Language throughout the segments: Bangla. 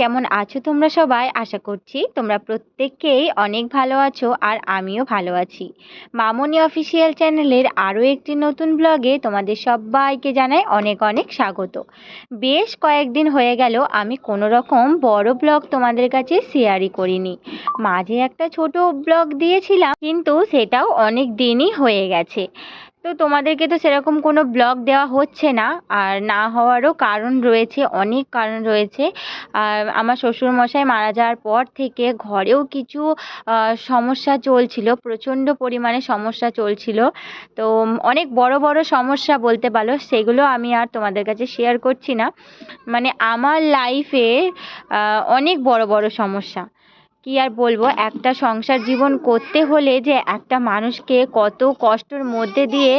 কেমন আছো তোমরা সবাই? আশা করছি তোমরা প্রত্যেককেই অনেক ভালো আছো আর আমিও ভালো আছি। মামনি অফিসিয়াল চ্যানেলের আরও একটি নতুন ব্লগে তোমাদের সবাইকে জানাই অনেক অনেক স্বাগত। বেশ কয়েকদিন হয়ে গেল, আমি কোনো রকম বড় ব্লগ তোমাদের কাছে শেয়ারই করিনি। মাঝে একটা ছোট ব্লগ দিয়েছিলাম, কিন্তু সেটাও অনেক দিনই হয়ে গেছে। তো তোমাদেরকে তো সেরকম কোনো ব্লগ দেওয়া হচ্ছে না, আর না হওয়ারও কারণ রয়েছে, অনেক কারণ রয়েছে। আর আমার শ্বশুরমশাই মারা যাওয়ার পর থেকে ঘরেও কিছু সমস্যা চলছিল, প্রচণ্ড পরিমাণে সমস্যা চলছিল। তো অনেক বড় বড় সমস্যা বলতে পারো, সেগুলো আমি আর তোমাদের কাছে শেয়ার করছি না। মানে আমার লাইফে অনেক বড় বড় সমস্যা। কি আর বলব? একটা সংসার জীবন করতে হলে যে একটা মানুষকে কত কষ্টর মধ্যে দিয়ে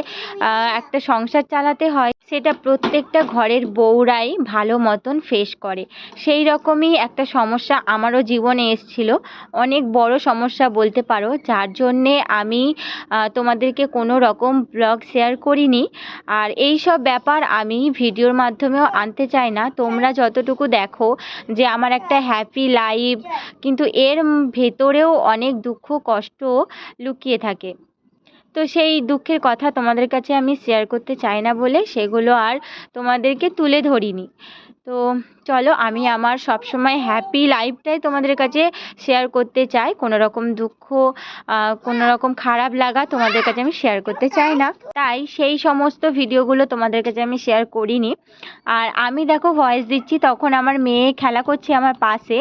একটা সংসার চালাতে হয়, সেটা প্রত্যেকটা ঘরের বউরাই ভালো মতন ফেস করে। সেই রকমই একটা সমস্যা আমারও জীবনে এসছিল। অনেক বড় সমস্যা বলতে পারো, যার জন্যে আমি তোমাদেরকে কোনো রকম ব্লগ শেয়ার করিনি। আর এই সব ব্যাপার আমি ভিডিওর মাধ্যমেও আনতে চাই না। তোমরা যতটুকু দেখো যে আমার একটা হ্যাপি লাইফ কিন্তু এর ভেতরেও অনেক দুঃখ, কষ্ট লুকিয়ে থাকে। তো সেই দুঃখের কথা তোমাদের কাছে আমি শেয়ার করতে চাই না বলে সেগুলো আর তোমাদেরকে তুলে ধরিনি। তো চলো আমি আমার সবসময় হ্যাপি লাইফটাই তোমাদের কাছে শেয়ার করতে চাই। কোনো রকম দুঃখ কোনো রকম খারাপ লাগা তোমাদের কাছে আমি শেয়ার করতে চাই না। তাই সেই সমস্ত ভিডিওগুলো তোমাদের কাছে আমি শেয়ার করিনি। আর আমি দেখো ভয়েস দিচ্ছি, তখন আমার মেয়ে খেলা করছে আমার পাশে।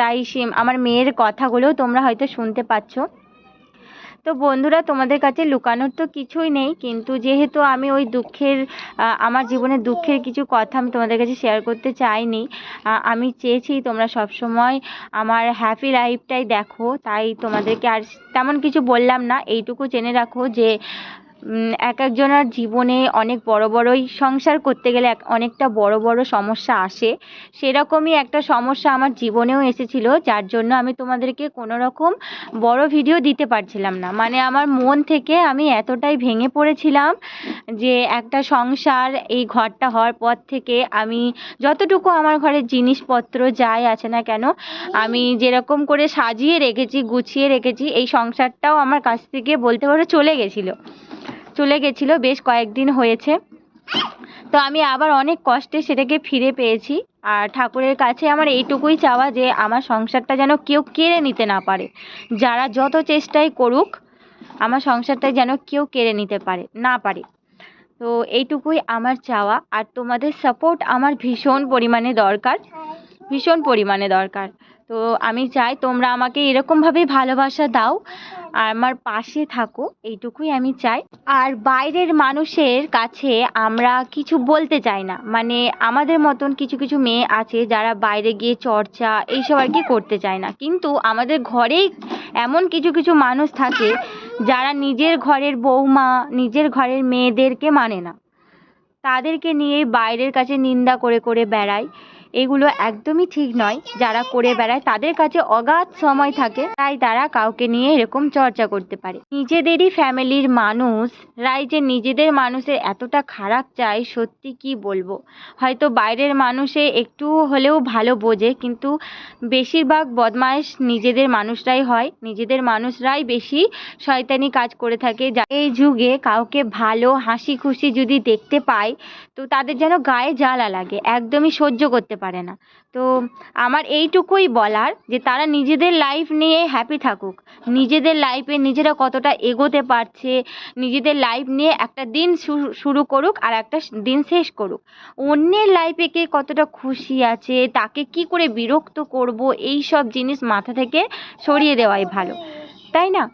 তাই সে, আমার মেয়ের কথাগুলোও তোমরা হয়তো শুনতে পাচ্ছ। তো বন্ধুরা, তোমাদের কাছে লুকানোর তো কিছুই নেই, কিন্তু যেহেতু আমি ওই দুঃখের আমার জীবনের দুঃখের কিছু কথা আমি তোমাদের কাছে শেয়ার করতে চাইনি আমি চেয়েছি তোমরা সব সময় আমার হ্যাপি লাইফটাই দেখো, তাই তোমাদেরকে আর তেমন কিছু বললাম না, এইটুকু জেনে রাখো যে এক একজনের জীবনে অনেক বড় বড়ই সংসার করতে গেলে এক, অনেকটা বড় বড় সমস্যা আসে। সেরকমই একটা সমস্যা আমার জীবনেও এসেছিল, যার জন্য আমি তোমাদেরকে কোনো রকম বড় ভিডিও দিতে পারছিলাম না। মানে আমার মন থেকে আমি এতটাই ভেঙে পড়েছিলাম যে একটা সংসার এই ঘরটা হওয়ার পর থেকে আমি যতটুকু আমার ঘরের জিনিসপত্র যাই আছে না কেন, আমি যেরকম করে সাজিয়ে রেখেছি, গুছিয়ে রেখেছি, এই সংসারটাও আমার কাছ থেকে বলতে পারো চলে গেছিল। চলে গেছিল, বেশ কয়েকদিন হয়েছে। তো আমি আবার অনেক কষ্টে সেটাকে ফিরে পেয়েছি। আর ঠাকুরের কাছে আমার এইটুকুই চাওয়া যে, আমার সংসারটা যেন কেউ কেড়ে নিতে না পারে। যারা যত চেষ্টাই করুক, আমার সংসারটা যেন কেউ কেড়ে নিতে পারে, না পারে। তো এইটুকুই আমার চাওয়া। আর তোমাদের সাপোর্ট আমার ভীষণ পরিমাণে দরকার। ভীষণ পরিমাণে দরকার। তো আমি চাই তোমরা আমাকে এরকমভাবেই ভালোবাসা দাও। আমার পাশে থাকো, এইটুকুই আমি চাই। আর বাইরের মানুষের কাছে আমরা কিছু বলতে চাই না। মানে আমাদের মতন কিছু কিছু মেয়ে আছে যারা বাইরে গিয়ে চর্চা এইসব আর কি করতে চায় না। কিন্তু আমাদের ঘরেই এমন কিছু কিছু মানুষ থাকে যারা নিজের ঘরের বৌমা, নিজের ঘরের মেয়েদেরকে মানে না। তাদেরকে নিয়ে বাইরের কাছে নিন্দা করে করে বেড়ায়। এগুলো একদমই ঠিক নয়। যারা করে বেড়ায় তাদের কাছে অগাধ সময় থাকে, তাই তারা কাউকে নিয়ে এরকম চর্চা করতে পারে। নিজেদেরই ফ্যামিলির মানুষ, রাই যে নিজেদের মানুষের এতটা খারাপ চায়, সত্যি কি বলব? হয়তো বাইরের মানুষে একটু হলেও ভালো বোঝে, কিন্তু বেশিরভাগ বদমাইশ নিজেদের মানুষরাই হয়। নিজেদের মানুষরাই বেশি শয়তানি কাজ করে থাকে। যা এই যুগে কাউকে ভালো, হাসি খুশি যদি দেখতে পায়, তো তাদের যেন গায়ে জ্বালা লাগে, একদমই সহ্য করতে পারে না। তো আমার এইটুকুই বলার যে তারা নিজেদের লাইফ নিয়ে হ্যাপি থাকুক। নিজেদের লাইফে নিজেরা কতটা এগোতে পারছে, নিজেদের লাইফ নিয়ে একটা দিন শুরু করুক আর একটা দিন শেষ করুক। অন্যের লাইফে কে কতটা খুশি আছে, তাকে কি করে বিরক্ত করব এই সব জিনিস মাথা থেকে সরিয়ে দেওয়াই ভালো। তাই না?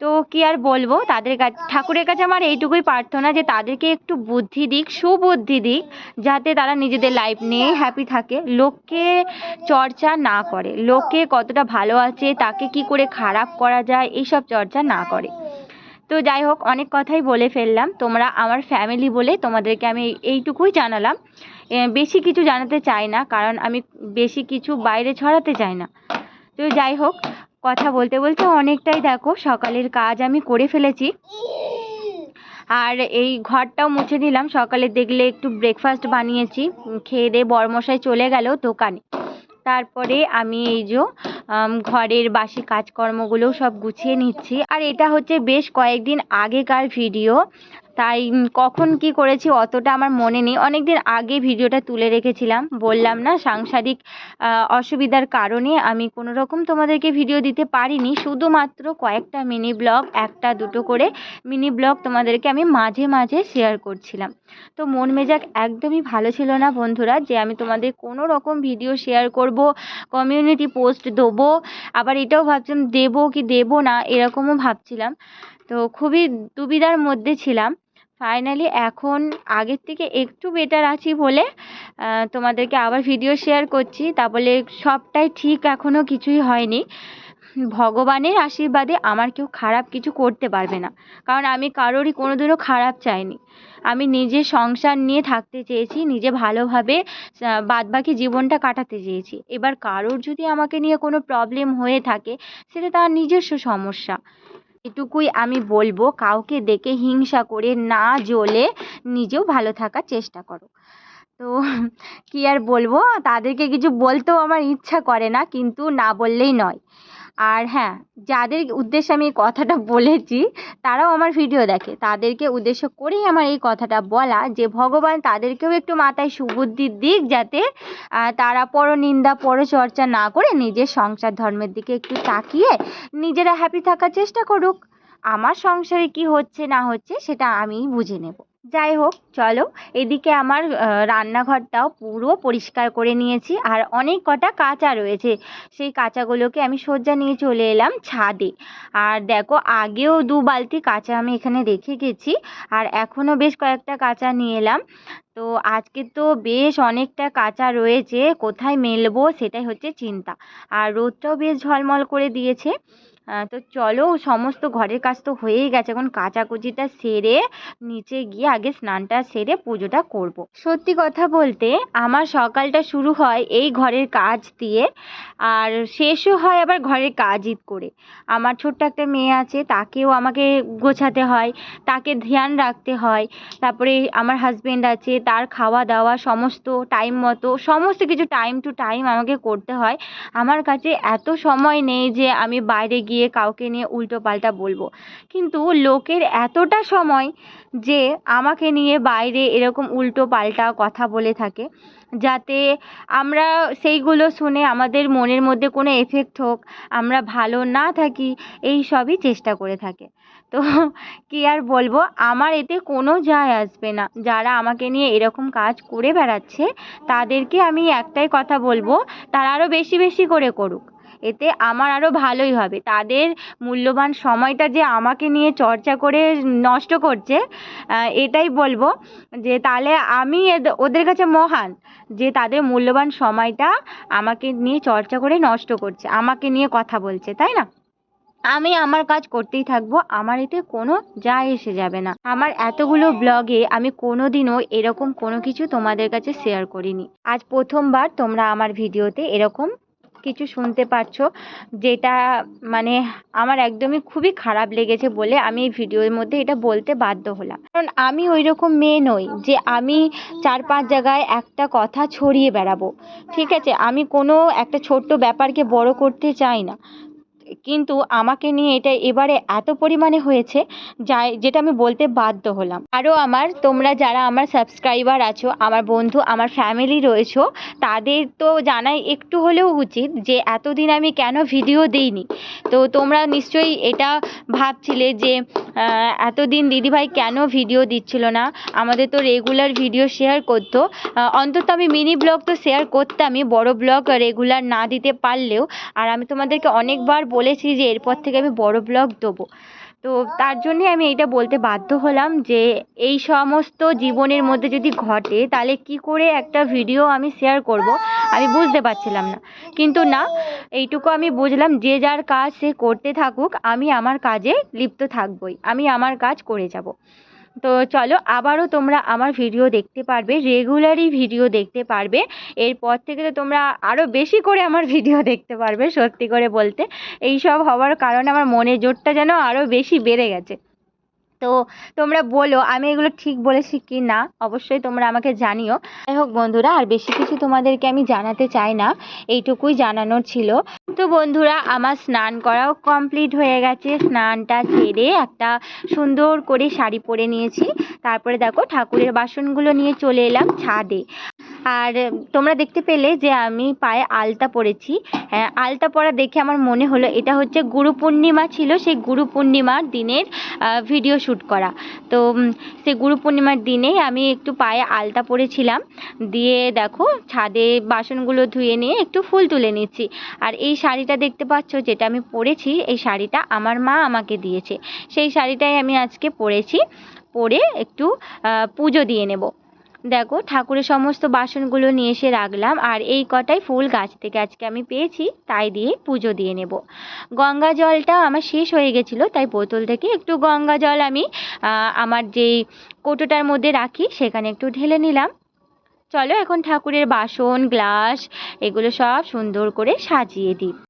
তো কী আর বলব? তাদের কাছে, ঠাকুরের কাছে আমার এইটুকুই প্রার্থনা যে তাদেরকে একটু বুদ্ধি দিক, সুবুদ্ধি দিক, যাতে তারা নিজেদের লাইফ নিয়ে হ্যাপি থাকে। লোককে চর্চা না করে লোকে কতটা ভালো আছে, তাকে কি করে খারাপ করা যায়, এইসব চর্চা না করে। তো যাই হোক, অনেক কথাই বলে ফেললাম। তোমরা আমার ফ্যামিলি বলে তোমাদেরকে আমি এইটুকুই জানালাম। বেশি কিছু জানাতে চাই না, কারণ আমি বেশি কিছু বাইরে ছড়াতে চাই না। তো যাই হোক কথা বলতে বলতে অনেকটাই দেখো সকালের কাজ আমি করে ফেলেছি। আর এই ঘরটাও মুছে দিলাম সকালে দেখলে একটু ব্রেকফাস্ট বানিয়েছি। খেয়ে দিয়ে বরমশাই চলে গেল দোকানে। তারপরে আমি এই যে ঘরের বাসি কাজকর্মগুলোও সব গুছিয়ে নিচ্ছি। আর এটা হচ্ছে বেশ কয়েকদিন আগেকার ভিডিও। তাই কখন কি করেছি অতটা আমার মনে নেই। অনেক দিন আগে ভিডিওটা তুলে রেখেছিলাম। বললাম না, সাংসারিক অসুবিধার কারণে আমি কোনো রকম তোমাদেরকে ভিডিও দিতে পারিনি। শুধুমাত্র কয়েকটা মিনি ব্লগ, একটা, দুটো করে মিনি ব্লগ তোমাদেরকে আমি মাঝে মাঝে শেয়ার করছিলাম। তো মন মেজাজ একদমই ভালো ছিল না বন্ধুরা, যে আমি তোমাদের কোনো রকম ভিডিও শেয়ার করব, কমিউনিটি পোস্ট দেবো আবার এটাও ভাবছিলাম, দেবো কি দেবো না, এরকমও ভাবছিলাম। তো খুবই দুবিধার মধ্যে ছিলাম। ফাইনালি এখন আগের থেকে একটু বেটার আছি বলে তোমাদেরকে আবার ভিডিও শেয়ার করছি। তা বলে সবটাই ঠিক এখনও কিছুই হয়নি। ভগবানের আশীর্বাদে আমার কেউ খারাপ কিছু করতে পারবে না। কারণ আমি কারোরই কোনোদিনও খারাপ চাইনি। আমি নিজে সংসার নিয়ে থাকতে চেয়েছি, নিজে ভালোভাবে বাদবাকি জীবনটা কাটাতে চেয়েছি। এবার কারোর যদি আমাকে নিয়ে কোনো প্রবলেম হয়ে থাকে, সেটা তার নিজস্ব সমস্যা। এটুকুই আমি বলব, কাউকে দেখে হিংসা করে না জ্বলে নিজেও ভালো থাকার চেষ্টা করো। তো কি আর বলব, তাদেরকে কিছু বলতেও আমার ইচ্ছা করে না, কিন্তু না বললেই নয়। আর হ্যাঁ যাদের উদ্দেশ্যে আমি এই কথাটা বলেছি, তারাও আমার ভিডিও দেখে। তাদেরকে উদ্দেশ্য করেই আমার এই কথাটা বলা যে, ভগবান তাদেরকেও একটু মাথায় সুবুদ্ধি দিক যাতে তারা পরনিন্দা, পরচর্চা না করে নিজের সংসার ধর্মের দিকে একটু তাকিয়ে নিজেরা হ্যাপি থাকার চেষ্টা করুক। আমার সংসারে কি হচ্ছে না হচ্ছে, সেটা আমিই বুঝে নেব। যাই হোক, চলো। এদিকে আমার রান্নাঘরটাও পুরো পরিষ্কার করে নিয়েছি। আর অনেক কটা কাঁচা রয়েছে। সেই কাঁচাগুলোকে আমি সজ্জা নিয়ে চলে এলাম ছাদে। আর দেখো, আগেও দু বালতি কাঁচা আমি এখানে রেখে গেছি। আর এখনও বেশ কয়েকটা কাঁচা নিয়ে এলাম। তো আজকে তো বেশ অনেকটা কাঁচা রয়েছে। কোথায় মেলবো সেটাই হচ্ছে চিন্তা। আর রোদটাও বেশ ঝলমল করে দিয়েছে। তো চলো, সমস্ত ঘরের কাজ তো হয়েই গেছে। এখন কাচাকুচিটা সেরে, নিচে গিয়ে আগে স্নানটা সেরে পুজোটা করব। সত্যি কথা বলতে, আমার সকালটা শুরু হয় এই ঘরের কাজ দিয়ে, আর শেষও হয় আবার ঘরের কাজ ঈদ করে। আমার ছোট্ট একটা মেয়ে আছে, তাকেও আমাকে গোছাতে হয়, তাকে ধ্যান রাখতে হয়। তারপরে আমার হাজবেন্ড আছে, তার খাওয়া দাওয়া সমস্ত টাইম মতো, সমস্ত কিছু টাইম টু টাইম আমাকে করতে হয়। আমার কাছে এত সময় নেই যে আমি বাইরে গিয়ে কাউকে নিয়ে উল্টো পাল্টা বলব। কিন্তু লোকের এতটা সময় যে আমাকে নিয়ে বাইরে এরকম উল্টো পাল্টা কথা বলে থাকে, যাতে আমরা সেইগুলো শুনে আমাদের মনের মধ্যে কোনো এফেক্ট হোক, আমরা ভালো না থাকি, এই সবই চেষ্টা করে থাকে। তো কি আর বলব, আমার এতে কোনো যায় আসবে না। যারা আমাকে নিয়ে এরকম কাজ করে বেড়াচ্ছে, তাদেরকে আমি একটাই কথা বলব, তারা আরও বেশি বেশি করে করুক। এতে আমার আরও ভালোই হবে। তাদের মূল্যবান সময়টা যে আমাকে নিয়ে চর্চা করে নষ্ট করছে এটাই বলব যে তাহলে আমি ওদের কাছে মহান যে তাদের মূল্যবান সময়টা আমাকে নিয়ে চর্চা করে নষ্ট করছে, আমাকে নিয়ে কথা বলছে, তাই না? আমি আমার কাজ করতেই থাকব, আমার এতে কোনো যায় এসে যাবে না। আমার এতগুলো ব্লগে আমি কোনো দিনও এরকম কোনো কিছু তোমাদের কাছে শেয়ার করিনি। আজ প্রথমবার তোমরা আমার ভিডিওতে এরকম কিছু শুনতে পারছ, যেটা মানে আমার একদমই খুবই খারাপ লেগেছে বলে আমি এই ভিডিওর মধ্যে এটা বলতে বাধ্য হলাম। কারণ আমি ওই রকম মেয়ে নই যে আমি চার পাঁচ জায়গায় একটা কথা ছড়িয়ে বেড়াবো। ঠিক আছে, আমি কোনো একটা ছোট্ট ব্যাপারকে বড় করতে চাই না। কিন্তু আমাকে নিয়ে এটা এবারে এত পরিমাণে হয়েছে যা যেটা আমি বলতে বাধ্য হলাম। আরও আমার, তোমরা যারা আমার সাবস্ক্রাইবার আছো, আমার বন্ধু, আমার ফ্যামিলি রয়েছো, তাদের তো জানাই একটু হলেও উচিত যে এতদিন আমি কেন ভিডিও দিইনি। তো তোমরা নিশ্চয়ই এটা ভাবছিলে যে এতদিন দিদিভাই কেন ভিডিও দিচ্ছিল না? আমাদের তো রেগুলার ভিডিও শেয়ার করতো। অন্তত আমি মিনি ব্লগ তো শেয়ার করতামই, বড় ব্লগ রেগুলার না দিতে পারলেও। আর আমি তোমাদেরকে অনেকবার বলেছি যে এরপর থেকে আমি বড় ব্লগ দেবো। তো তার জন্যে আমি এটা বলতে বাধ্য হলাম যে এই সমস্ত জীবনের মধ্যে যদি ঘটে, তাহলে কি করে একটা ভিডিও আমি শেয়ার করব? আমি বুঝতে পারছিলাম না। কিন্তু না, এইটুকু আমি বুঝলাম যে যার কাজ সে করতে থাকুক, আমি আমার কাজে লিপ্ত থাকবই। আমি আমার কাজ করে যাব। তো চলো আবারও তোমরা আমার ভিডিও দেখতে পারবে রেগুলারই ভিডিও দেখতে পারবে। এরপর থেকে তো তোমরা আরও বেশি করে আমার ভিডিও দেখতে পারবে, সত্যি করে বলতে। এই সব হওয়ার কারণে আমার মনের জোরটা যেন আরও বেশি বেড়ে গেছে। তো তোমরা বলো, আমি এগুলো ঠিক বলেছি কি না অবশ্যই তোমরা আমাকে জানিও। যাই হোক বন্ধুরা, আর বেশি কিছু তোমাদেরকে আমি জানাতে চাই না, এইটুকুই জানানোর ছিল। তো বন্ধুরা, আমার স্নান করাও কমপ্লিট হয়ে গেছে। স্নানটা সেরে একটা সুন্দর করে শাড়ি পরে নিয়েছি। তারপরে দেখো ঠাকুরের বাসনগুলো নিয়ে চলে এলাম ছাদে। আর তোমরা দেখতে পেলে যে আমি পায়ে আলতা পরেছি। হ্যাঁ আলতা পরা দেখে আমার মনে হলো এটা হচ্ছে গুরু পূর্ণিমা ছিল, সেই গুরু পূর্ণিমার দিনের ভিডিও শ্যুট করা। তো সেই গুরু পূর্ণিমার দিনেই আমি একটু পায়ে আলতা পরেছিলাম। দিয়ে দেখো, ছাদে বাসনগুলো ধুয়ে নিয়ে একটু ফুল তুলে নিচ্ছি। আর এই শাড়িটা দেখতে পাচ্ছ যেটা আমি পরেছি, এই শাড়িটা আমার মা আমাকে দিয়েছে। সেই শাড়িটাই আমি আজকে পরেছি। পরে একটু পুজো দিয়ে নেব। দেখো, ঠাকুরের সমস্ত বাসনগুলো নিয়ে এসে রাখলাম, আর এই কটাই ফুল গাছ থেকে আজকে আমি পেয়েছি, তাই দিয়ে পুজো দিয়ে নেব। গঙ্গা জলটা আমার শেষ হয়ে গেছিল, তাই বোতল থেকে একটু গঙ্গা জল আমি আমার যেই কৌটোটার মধ্যে রাখি, সেখানে একটু ঢেলে নিলাম। চলো এখন ঠাকুরের বাসন, গ্লাস, এগুলো সব সুন্দর করে সাজিয়ে দিই।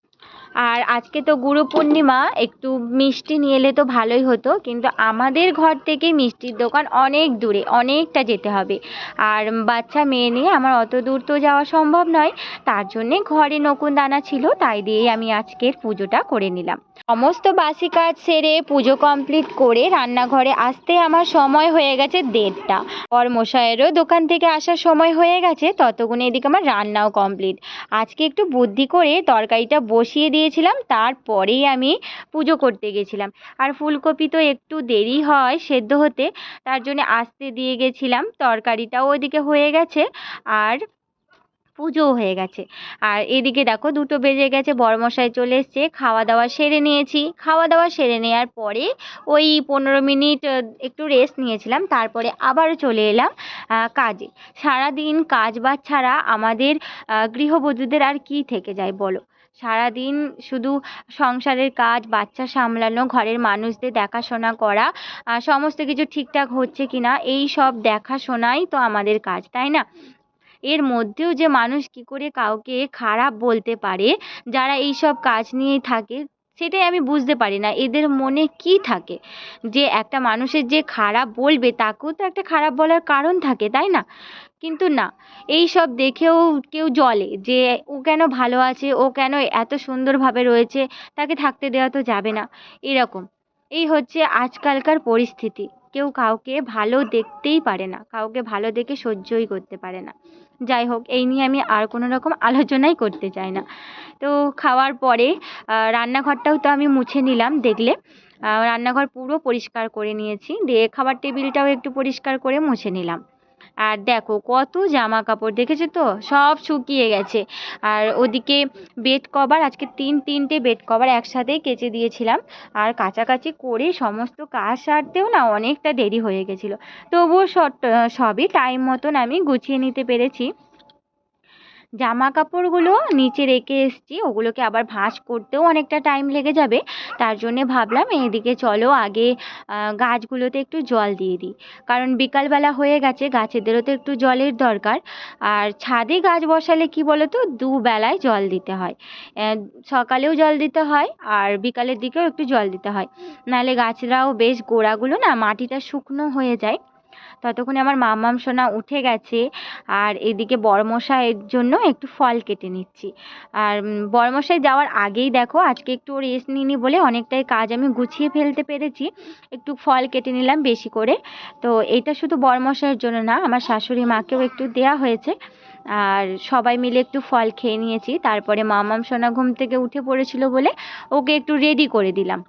আর আজকে তো গুরু পূর্ণিমা, একটু মিষ্টি নিয়ে এলে তো ভালোই হতো, কিন্তু আমাদের ঘর থেকে মিষ্টির দোকান অনেক দূরে, অনেকটা যেতে হবে। আর বাচ্চা মেয়ে নিয়ে আমার অত দূর তো যাওয়া সম্ভব নয়, তার জন্যে ঘরে নকুন দানা ছিল, তাই দিয়েই আমি আজকের পুজোটা করে নিলাম। সমস্ত বাসি কাজ সেরে পুজো কমপ্লিট করে রান্নাঘরে আসতে আমার সময় হয়ে গেছে দেড়টা। পর মশাইয়েরও দোকান থেকে আসার সময় হয়ে গেছে, ততক্ষণে এদিকে আমার রান্নাও কমপ্লিট আজকে একটু বুদ্ধি করে তরকারিটা বসিয়ে দিয়েছিলাম, তারপরেই আমি পুজো করতে গেছিলাম। আর ফুলকপি তো একটু দেরি হয় সেদ্ধ হতে, তার জন্য আসতে দিয়ে গেছিলাম, তরকারিটাও ওদিকে হয়ে গেছে। আর পুজোও হয়ে গেছে। আর এদিকে দেখো, দুটো বেজে গেছে বড়মশাই চলে এসছে খাওয়া দাওয়া সেরে নিয়েছি। খাওয়া দাওয়া সেরে নেওয়ার পরে ওই পনেরো মিনিট একটু রেস্ট নিয়েছিলাম, তারপরে আবার চলে এলাম কাজে। সারাদিন কাজ বাজ ছাড়া আমাদের গৃহবধূদের আর কি থেকে যায় বলো? সারাদিন শুধু সংসারের কাজ, বাচ্চা সামলানো, ঘরের মানুষদের দেখাশোনা করা সমস্ত কিছু ঠিকঠাক হচ্ছে কি না এই সব দেখাশোনাই তো আমাদের কাজ, তাই না? এর মধ্যেও যে মানুষ কি করে কাউকে খারাপ বলতে পারে, যারা এই সব কাজ নিয়েই থাকে, সেটাই আমি বুঝতে পারি না। এদের মনে কি থাকে? যে একটা মানুষের যে খারাপ বলবে, তাকেও তো একটা খারাপ বলার কারণ থাকে, তাই না? কিন্তু না এই সব দেখেও কেউ জ্বলে যে ও কেন ভালো আছে, ও কেন এত সুন্দরভাবে রয়েছে, তাকে থাকতে দেওয়া তো যাবে না। এরকম। এই হচ্ছে আজকালকার পরিস্থিতি। কেউ কাউকে ভালো দেখতেই পারে না, কাউকে ভালো দেখে সহ্যই করতে পারে না। যাই হোক, এই নিয়ে আমি আর কোনো রকম আলোচনাই করতে চাই না। তো খাওয়ার পরে রান্নাঘরটাও তো আমি মুছে নিলাম, দেখলে। রান্নাঘর পুরো পরিষ্কার করে নিয়েছি, দিয়ে খাবার টেবিলটাও একটু পরিষ্কার করে মুছে নিলাম। আর দেখো কত জামা কাপড় দেখেছ তো? সব শুকিয়ে গেছে। আর ওদিকে বেড কভার আজকে তিন, তিনটে বেড কভার একসাথেই কেচে দিয়েছিলাম। আর কাছাকাছি করে সমস্ত কাজ সারতেও না অনেকটা দেরি হয়ে গেছিল। তবুও সব সবই টাইম মতন আমি গুছিয়ে নিতে পেরেছি। জামা কাপড়গুলো নিচে রেখে এসেছি, ওগুলোকে আবার ভাঁজ করতেও অনেকটা টাইম লেগে যাবে। তার জন্যে ভাবলাম এদিকে চলো আগে গাছগুলোতে একটু জল দিয়ে দিই। কারণ বিকালবেলা হয়ে গেছে, গাছেদেরও তো একটু জলের দরকার। আর ছাদে গাছ বসালে কি বলো তো দুবেলায় জল দিতে হয়। সকালেও জল দিতে হয় আর বিকালের দিকেও একটু জল দিতে হয়। নাহলে গাছরাও বেশ গোড়াগুলো না মাটিটা শুকনো হয়ে যায়। ততক্ষণে আমার মাম্মাম সোনা উঠে গেছে আর এদিকে বড়মশাইয়ের জন্য একটু ফল কেটে নিচ্ছি। আর বড়মশাই যাওয়ার আগেই দেখো, আজকে একটু রেস্ট নিইনি বলে অনেকটাই কাজ আমি গুছিয়ে ফেলতে পেরেছি। একটু ফল কেটে নিলাম বেশি করে। তো এটা শুধু বড়মশাইয়ের জন্য না, আমার শাশুড়ি মাকেও একটু দেয়া হয়েছে। আর সবাই মিলে একটু ফল খেয়ে নিয়েছি। তারপরে মামাম সোনা ঘুম থেকে উঠে পড়েছিল বলে ওকে একটু রেডি করে দিলাম।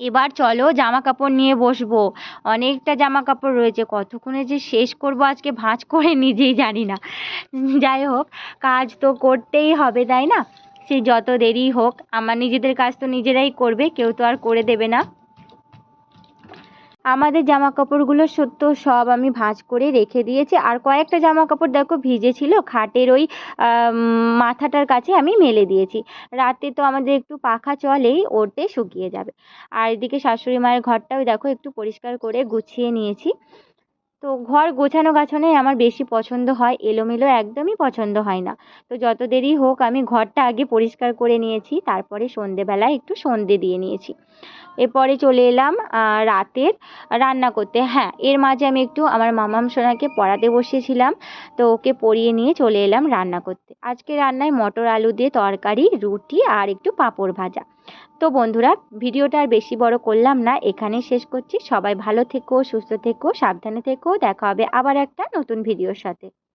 এবার চলো জামা কাপড় নিয়ে বসবো। অনেকটা জামা কাপড় রয়েছে। কতক্ষণে যে শেষ করব আজকে ভাঁজ করে নিজেই জানি না। যাই হোক, কাজ তো করতেই হবে, তাই না? সে যত দেরি হোক, আমার নিজেদের কাজ তো নিজেরাই করবে, কেউ তো আর করে দেবে না। আমাদের জামা কাপড়গুলো সত্য, সব আমি ভাঁজ করে রেখে দিয়েছি। আর কয়েকটা জামা কাপড় দেখো ভিজে ছিল খাটের ওই মাথাটার কাছে আমি মেলে দিয়েছি। রাতে তো আমাদের একটু পাখা চলেই ওতে শুকিয়ে যাবে। আর এদিকে শাশুড়ি মায়ের ঘরটাও দেখো একটু পরিষ্কার করে গুছিয়ে নিয়েছি। তো ঘর গোছানো গাছানোই আমার বেশি পছন্দ হয়, এলোমেলো একদমই পছন্দ হয় না। তো যত দেরি হোক আমি ঘরটা আগে পরিষ্কার করে নিয়েছি, তারপরে সন্ধেবেলায় একটু সন্ধে দিয়ে নিয়েছি। এরপরে চলে এলাম রাতের রান্না করতে। হ্যাঁ এর মাঝে আমি একটু আমার মামাম সোনাকে পড়াতে বসেছিলাম তো ওকে পড়িয়ে নিয়ে চলে এলাম রান্না করতে। আজকে রান্নায় মটর আলু দিয়ে তরকারি, রুটি আর একটু পাঁপড় ভাজা। তো বন্ধুরা, ভিডিওটা আর বেশি বড় করলাম না, এখানেই শেষ করছি। সবাই ভালো থেকো, সুস্থ থেকো, সাবধানে থেকো। দেখা হবে আবার একটা নতুন ভিডিওর সাথে।